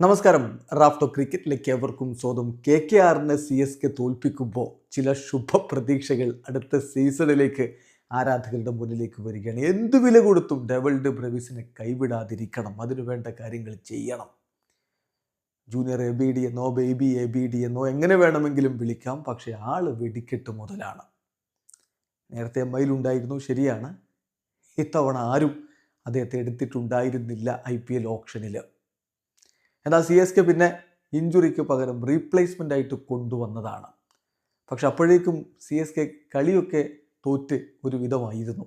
നമസ്കാരം. റാഫ്റ്റോ ക്രിക്കറ്റിലേക്ക് എവർക്കും സ്വന്തം കെ കെ ആറിനെ സി എസ് കെ തോൽപ്പിക്കുമ്പോൾ ചില ശുഭപ്രതീക്ഷകൾ അടുത്ത സീസണിലേക്ക് ആരാധകരുടെ മുന്നിലേക്ക് വരികയാണ്. എന്ത് വില കൊടുത്തും ഡെവൽഡ് ബ്രവിസിനെ കൈവിടാതിരിക്കണം. അതിനു വേണ്ട കാര്യങ്ങൾ ചെയ്യണം. ജൂനിയർ എ ബി ഡി എന്നോ ബേബി എ ബി ഡി എന്നോ എങ്ങനെ വേണമെങ്കിലും വിളിക്കാം. പക്ഷേ ആൾ വെടിക്കെട്ട് മുതലാണ്. നേരത്തെ എം ഐയിലുണ്ടായിരുന്നു ശരിയാണ്. ഇത്തവണ ആരും അദ്ദേഹത്തെ എടുത്തിട്ടുണ്ടായിരുന്നില്ല ഐ പി എൽ ഓപ്ഷനിൽ എന്നാൽ സി എസ് കെ പിന്നെ ഇഞ്ചുറിക്ക് പകരം റീപ്ലേസ്മെന്റ് ആയിട്ട് കൊണ്ടുവന്നതാണ്. പക്ഷെ അപ്പോഴേക്കും സി എസ് കെ കളിയൊക്കെ തോറ്റ് ഒരു വിധമായിരുന്നു.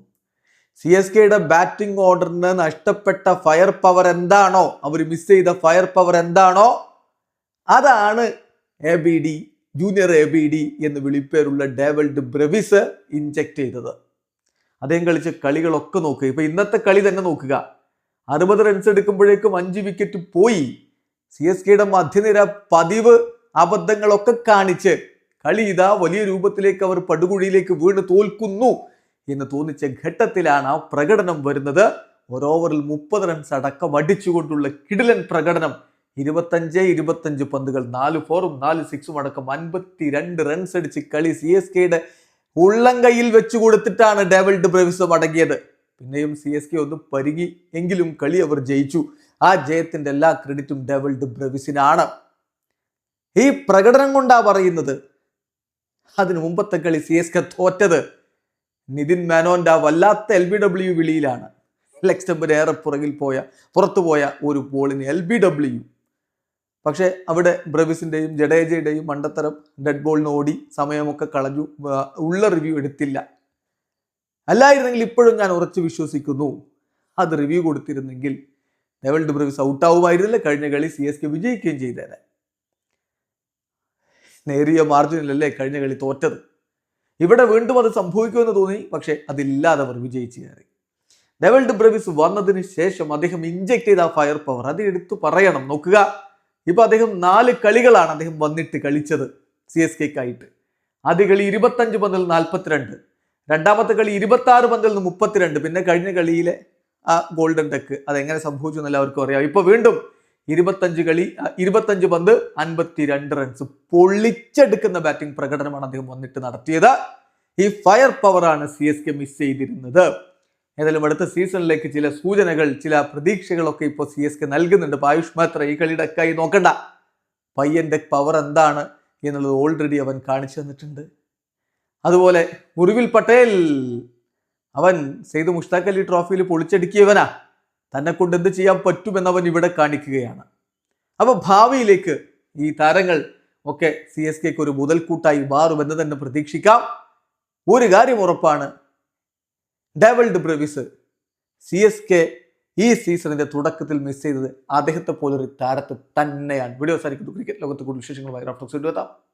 സി എസ് കെയുടെ ബാറ്റിംഗ് ഓർഡറിന് നഷ്ടപ്പെട്ട ഫയർ പവർ എന്താണോ അവർ മിസ് ചെയ്ത ഫയർ പവർ എന്താണോ അതാണ് A B D junior A B D എന്ന് വിളിപ്പേരുള്ള ഡേവൽഡ് ബ്രവിസ് ഇഞ്ചക്ട് ചെയ്തത്. അദ്ദേഹം കളിച്ച കളികളൊക്കെ നോക്കുക ഇപ്പൊ ഇന്നത്തെ കളി തന്നെ നോക്കുക. അറുപത് റൺസ് എടുക്കുമ്പോഴേക്കും അഞ്ച് വിക്കറ്റ് പോയി. സി എസ് കെയുടെ മധ്യനിര പതിവ് അബദ്ധങ്ങളൊക്കെ കാണിച്ച് കളി ഇതാ വലിയ രൂപത്തിലേക്ക് അവർ പടുകുഴിയിലേക്ക് വീണ് തോൽക്കുന്നു എന്ന് തോന്നിച്ച ഘട്ടത്തിലാണ് ആ പ്രകടനം വരുന്നത്. ഒരു ഓവറിൽ മുപ്പത് റൺസ് അടക്കം അടിച്ചുകൊണ്ടുള്ള കിടിലൻ പ്രകടനം. ഇരുപത്തഞ്ച് ഇരുപത്തഞ്ച് പന്തുകൾ നാല് ഫോറും നാല് സിക്സും അടക്കം അൻപത്തി രണ്ട് റൺസ് അടിച്ച് കളി സി എസ് കെയുടെ ഉള്ളം കയ്യിൽ വെച്ചു കൊടുത്തിട്ടാണ് ഡേവിഡ് ബ്രവിസ് മടങ്ങിയത് പിന്നെയും സി എസ് കെ ഒന്ന് പരുകി എങ്കിലും കളി അവർ ജയിച്ചു. ആ ജയത്തിന്റെ എല്ലാ ക്രെഡിറ്റും ഡെവൽഡ് ബ്രവിസിനാണ്. ഈ പ്രകടനം കൊണ്ടാ പറയുന്നത്? അതിനു മുമ്പത്തെ കളി സി എസ് കെ തോറ്റത് നിതിൻ മേനോന്റെ ആ വല്ലാത്ത എൽ ബി ഡബ്ല്യു വിളിയിലാണ്. സ്റ്റമ്പിന് ഏറെ പുറകിൽ പോയ പുറത്തു പോയ ഒരു ബോളിന് എൽ ബി ഡബ്ല്യു പക്ഷേ അവിടെ ബ്രവിസിന്റെയും ജഡേജയുടെയും മണ്ടത്തരം ഡെഡ് ബോളിന് ഓടി സമയമൊക്കെ കളഞ്ഞു ഉള്ള റിവ്യൂ എടുത്തില്ല. അല്ലായിരുന്നെങ്കിൽ ഇപ്പോഴും ഞാൻ ഉറച്ചു വിശ്വസിക്കുന്നു. അത് റിവ്യൂ കൊടുത്തിരുന്നെങ്കിൽ ഡെവൽഡ് ഔട്ട് ആവുമായിരുന്നില്ല കഴിഞ്ഞ കളി സി എസ് കെ വിജയിക്കുകയും ചെയ്തേനെ. നേരിയ മാർജിനിലല്ലേ കഴിഞ്ഞ കളി തോറ്റത്. ഇവിടെ വീണ്ടും അത് സംഭവിക്കുമെന്ന് തോന്നി പക്ഷേ അതില്ലാതെ അവർ വിജയിച്ചു കയറി. ഡെവൽഡ് ബ്രവിസ് വന്നതിന് ശേഷം അദ്ദേഹം ഇഞ്ചക്ട് ചെയ്ത ആ ഫയർ പവർ അത് എടുത്തു പറയണം. നോക്കുക. ഇപ്പൊ അദ്ദേഹം നാല് കളികളാണ് അദ്ദേഹം വന്നിട്ട് കളിച്ചത് സി എസ് കെക്കായിട്ട്. ആദ്യ കളി ഇരുപത്തഞ്ച് പന്തിൽ നാൽപ്പത്തിരണ്ട്. രണ്ടാമത്തെ കളി ഇരുപത്തി ആറ് പന്തിൽ നിന്ന് മുപ്പത്തിരണ്ട്. പിന്നെ കഴിഞ്ഞ കളിയിലെ ആ ഗോൾഡൻ ടെക്ക് അതെങ്ങനെ സംഭവിച്ചു എന്ന് എല്ലാവർക്കും അറിയാം. ഇപ്പൊ വീണ്ടും ഇരുപത്തഞ്ച് കളി ഇരുപത്തഞ്ച് പന്ത് അൻപത്തി രണ്ട് റൺസ് പൊള്ളിച്ചെടുക്കുന്ന ബാറ്റിംഗ് പ്രകടനമാണ് അദ്ദേഹം വന്നിട്ട് നടത്തിയത്. ഈ ഫയർ പവറാണ് സി എസ് കെ മിസ് ചെയ്തിരുന്നത്. ഏതായാലും അടുത്ത സീസണിലേക്ക് ചില സൂചനകൾ ചില പ്രതീക്ഷകളൊക്കെ ഇപ്പോൾ സി എസ് കെ നൽകുന്നുണ്ട്. ഇപ്പോൾ ആയുഷ് മാത്ര ഈ കളിയുടെ കൈ നോക്കണ്ട. പയ്യന്റെ പവർ എന്താണ് എന്നുള്ളത് ഓൾറെഡി അവൻ കാണിച്ചു തന്നിട്ടുണ്ട്. അതുപോലെ മുറിവിൽ പട്ടേൽ അവൻ സെയ്ദ് മുഷ്താഖ് അലി ട്രോഫിയിൽ പൊളിച്ചടുക്കിയവനാ. തന്നെ കൊണ്ട് എന്ത് ചെയ്യാൻ പറ്റുമെന്ന് അവൻ ഇവിടെ കാണിക്കുകയാണ്. അപ്പൊ ഭാവിയിലേക്ക് ഈ താരങ്ങൾ ഒക്കെ സി എസ് കെക്ക് ഒരു മുതൽക്കൂട്ടായി മാറുമെന്ന് തന്നെ പ്രതീക്ഷിക്കാം. ഒരു കാര്യം ഉറപ്പാണ്. Dewald Brevis C S K ഈ സീസണിന്റെ തുടക്കത്തിൽ മിസ് ചെയ്തത് അദ്ദേഹത്തെ പോലൊരു താരത്തെ തന്നെയാണ്. വീഡിയോ സാധിക്കുന്നു ക്രിക്കറ്റ് ലോകത്തെ കൂടുതൽ വിശേഷങ്ങളുമായി റാഫ്റ്റോക്സ് എത്താം